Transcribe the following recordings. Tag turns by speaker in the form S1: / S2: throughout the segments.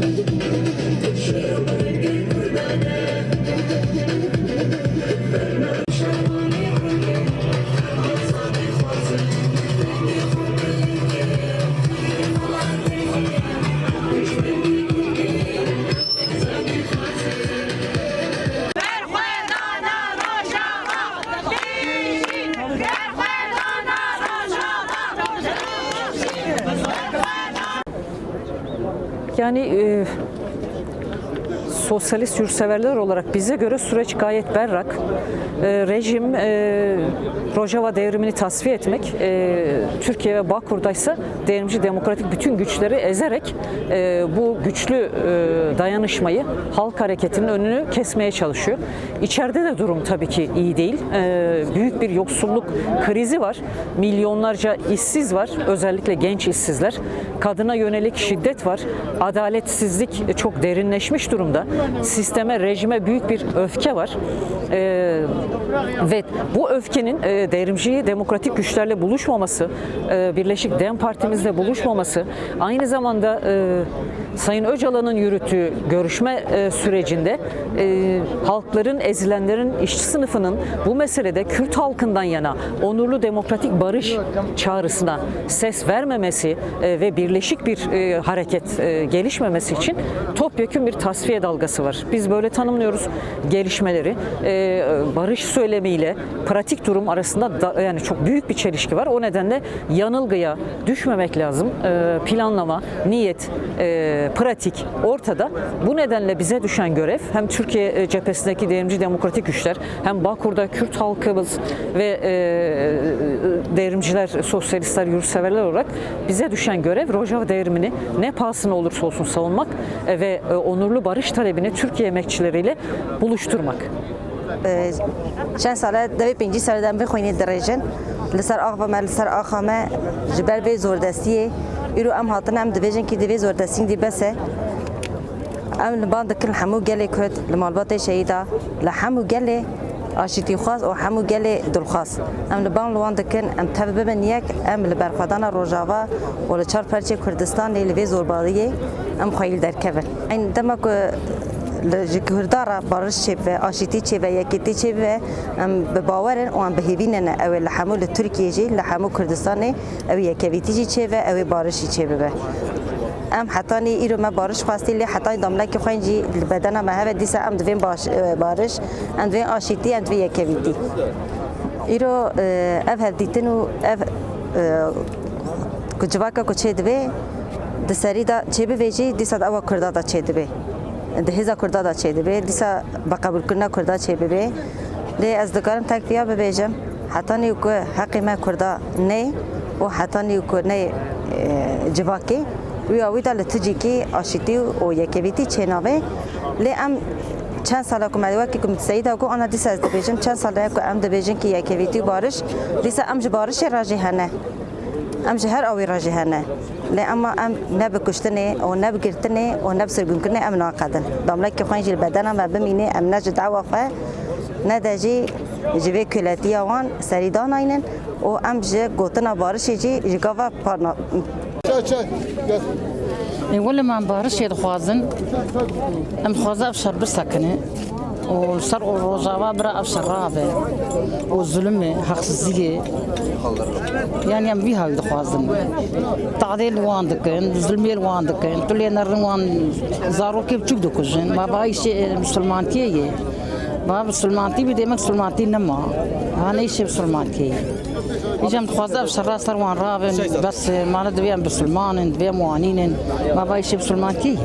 S1: Berxwedana
S2: Yani e, sosyalist yurtseverler olarak bize göre süreç gayet berrak. E, rejim e, Rojava devrimini tasfiye etmek, e, Türkiye ve Bakur'da ise devrimci demokratik bütün güçleri ezerek e, bu güçlü e, dayanışmayı halk hareketinin önünü kesmeye çalışıyor. İçeride de durum tabii ki iyi değil. E, büyük bir yoksulluk krizi var. Milyonlarca işsiz var. Özellikle genç işsizler. Kadına yönelik şiddet var. Adaletsizlik çok derinleşmiş durumda. Sisteme, rejime büyük bir öfke var. E, ve bu öfkenin e, devrimci demokratik güçlerle buluşmaması, e, Birleşik Dem Partimizle buluşmaması, aynı zamanda e, Sayın Öcalan'ın yürüttüğü görüşme e, sürecinde e, halkların, ezilenlerin, işçi sınıfının bu meselede Kürt halkından yana onurlu demokratik barış çağrısına ses vermemesi e, ve birleşik bir hareket gelişmemesi için topyekun bir tasfiye dalgası var. Biz böyle tanımlıyoruz gelişmeleri. Barış söylemiyle pratik durum arasında da, yani çok büyük bir çelişki var. O nedenle yanılgıya düşmemek lazım. Planlama, niyet, pratik ortada. Bu nedenle bize düşen görev hem Türkiye e, cephesindeki devrimci demokratik güçler hem Bakur'da Kürt halkımız ve e, devrimciler, sosyalistler, yurtseverler olarak bize düşen görev Rojava devrimini ne pahasına olursa olsun savunmak e, ve e, onurlu barış talebini Türkiye emekçileriyle buluşturmak.
S3: چند ساله دوی پنجی ساله دم بخوینی درجن لسر آخ و مل لسر آخ ما جبر به زوردستیه ایرو ام هاتن ام دویجن کی دوی زوردستین دی بسه ام لبان دکن حمو گله کد لمالبات شهیدا لحمو گله آشتی خاص و حمو گله دل خاص ام لبان لوان دکن ام تب ببن یک ام لبرخدان روجاوا و لچار پرچه کردستان لیوی زوربالیه ام خیل در کبن این دمک جکردارا بارش چه و آشتی چه و یکیتی چه و ام به باورن و ام به هیوینن او لحمو ترکیه جی لحمو کردستان او یکیتی جی چه و او بارشی چه به ام حتی نی ایرو ما بارش خواستی لی حتی داملا که خوین جی بدن ما هوا دیسا ام دوین باش بارش ام دوین آشتی ام دوین یکیتی ایرو اف هف دیتن و اف کجواکا کو چه دوی دسری دا چه بویجی دیسا دا او کردا دا چه دوی دهیزا کردا دا چه دوی دیسا با قبول کرنا کردا چه ببی لی از دکارم تک بیا ببیجم حتی نیو که حقی ما کردا نه و حتی نیو که نه جواکی وی آویدا لتجی کی آشیتی و یکیویتی چه ناوه لی ام چند ساله که مدیوه که کمیت سیده کو آنا دیسا از دبیجن چند ساله که ام دبیجن که یکیویتی بارش دیسا ام جبارش راجی هنه ام جهر اوی راجی هنه لی اما ام نب کشتنه او نب گرتنه او نب سرگون کنه ام ناقدن داملا که خواهی جل بدن ام بمینه ام نجد دعوه خواه ندجی جوی کلاتی وان سریدان اینن و ام جه گوتنا بارشی جی جگاوا پارنا
S4: Çay çay. Gel.
S5: ولا ما بارش يدخوازن ام خوازا افشر بسكنه وصار روزاوا برا افشر رابه والظلم حق زيجي يعني ام بيها يدخوازن تعديل وان دكن ظلمي وان دكن تولي نرن وان زارو كيف تشوف دكوجن ما باي شيء مسلمان كيه ما مسلمانتي بدي ما مسلمانتي نما انا شيء مسلمانتي يجم خوازا افشر صار وان رابن بس ما ندبي مسلمان دبي موانين ما باي شيء مسلمان كيه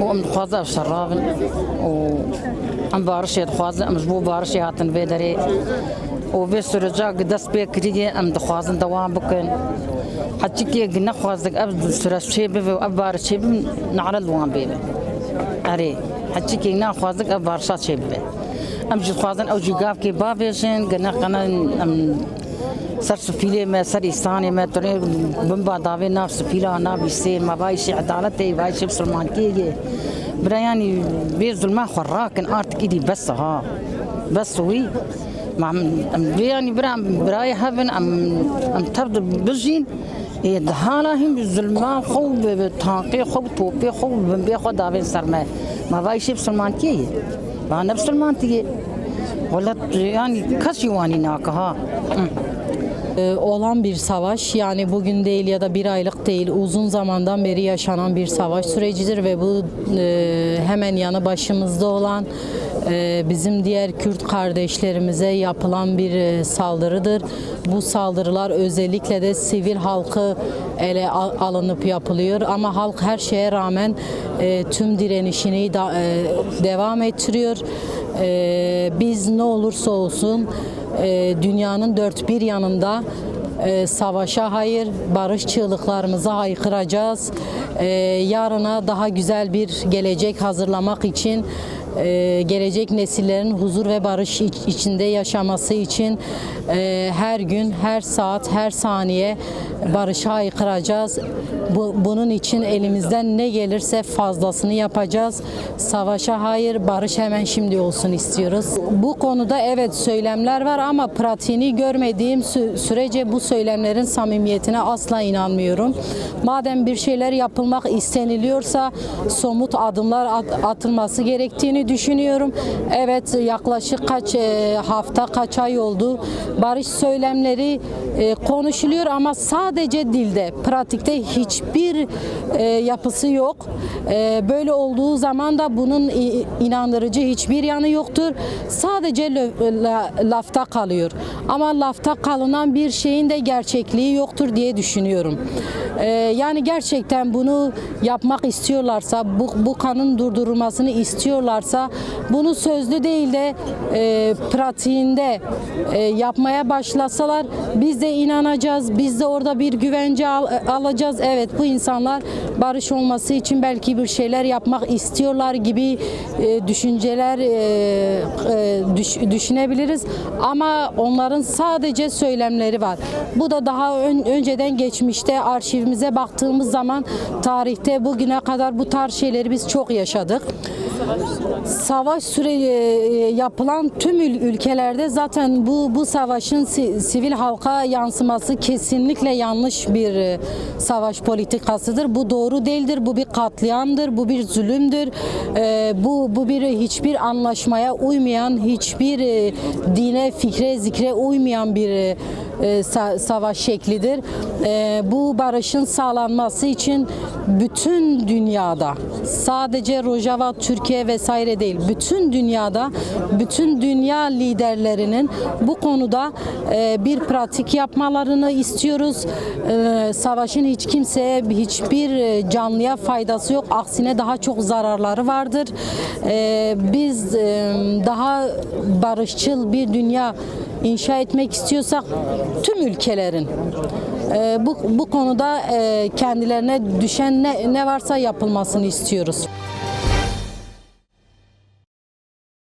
S5: وام خوازا شرابن و ام بارشي خوازا ام جبو بارشي هاتن فيدري و بس رجع دس بيك كريجي ام دخوازن دوام بكن حتى كي قلنا خوازك اب سرس شي بي اب بارش شي بي نعرض دوام بي اري حتى كي نا خوازك اب بارشات شي بي ام جي خوازن او جي قاف كي بابيشن قلنا قنا ام سر سفیلے میں، سر احسان میں ترے بمبا داوے نہ سفیلا نہ بسے مباعث عدالت ہے، باعث مسلمان کیے یہ۔ برا یعنی بے ظلمہ خوراک آرت کی دی بس ہا بس ہوئی۔ يعني یعنی برا براي هبن ام ام تبد بزين دهانهم خوب خو بتحقيق خو توبي خو بنبي خو دابن سرما ما بايش بسلمان كي ما نفس سلمان تي غلط یعنی يعني كسيواني
S6: ناكها olan bir savaş yani bugün değil ya da bir aylık değil uzun zamandan beri yaşanan bir savaş sürecidir ve bu e, hemen yanı başımızda olan e, bizim diğer Kürt kardeşlerimize yapılan bir e, saldırıdır. Bu saldırılar özellikle de sivil halkı ele al- alınıp yapılıyor ama halk her şeye rağmen tüm direnişini devam ettiriyor. Biz ne olursa olsun e, dünyanın dört bir yanında e, savaşa hayır, barış çığlıklarımızı haykıracağız. E, yarına daha güzel bir gelecek hazırlamak için e, gelecek nesillerin huzur ve barış iç- içinde yaşaması için e, her gün, her saat, her saniye barışa haykıracağız. Bu, bunun için elimizden ne gelirse fazlasını yapacağız. Savaşa hayır, barış hemen şimdi olsun istiyoruz. Bu konuda evet söylemler var ama pratiğini görmediğim sü- sürece bu söylemlerin samimiyetine asla inanmıyorum. Madem bir şeyler yapılmak isteniliyorsa somut adımlar at- atılması gerektiğini düşünüyorum. Evet yaklaşık kaç e, hafta kaç ay oldu. Barış söylemleri e, konuşuluyor ama sadece dilde, pratikte hiçbir e, yapısı yok. Böyle olduğu zaman da bunun inandırıcı hiçbir yanı yoktur. Sadece lafta kalıyor. Ama lafta kalınan bir şeyin de gerçekliği yoktur diye düşünüyorum. Yani gerçekten bunu yapmak istiyorlarsa, bu, bu kanın durdurulmasını istiyorlarsa bunu sözlü değil de e, pratiğinde e, yapmaya başlasalar biz de inanacağız. Biz de orada bir güvence al- alacağız. Evet bu insanlar barış olması için belki bir şeyler yapmak istiyorlar gibi e, düşünceler e, e, düş- düşünebiliriz. Ama onların sadece söylemleri var. Bu da daha ön- önceden geçmişte arşivimize baktığımız zaman tarihte bugüne kadar bu tarz şeyleri biz çok yaşadık. Savaş süre e, yapılan tüm ül- ülkelerde zaten bu bu savaşın si- sivil halka yansıması kesinlikle yanlış bir e, savaş politikasıdır. Bu doğru değildir. Bu bir katliamdır. Bu bir zulümdür. E, bu bu bir hiçbir anlaşmaya uymayan, hiçbir dine, fikre, zikre uymayan bir sa- savaş şeklidir. Bu barışın sağlanması için bütün dünyada sadece Rojava, Türkiye vesaire değil, bütün dünyada bütün dünya liderlerinin bu konuda e, bir pratik yapmalarını istiyoruz. E, savaşın hiç kimseye hiçbir e, canlıya faydası yok. Aksine daha çok zararları vardır. E, biz e, daha barışçıl bir dünya inşa etmek istiyorsak tüm ülkelerin e, bu, bu konuda e, kendilerine düşen ne, ne varsa yapılmasını istiyoruz.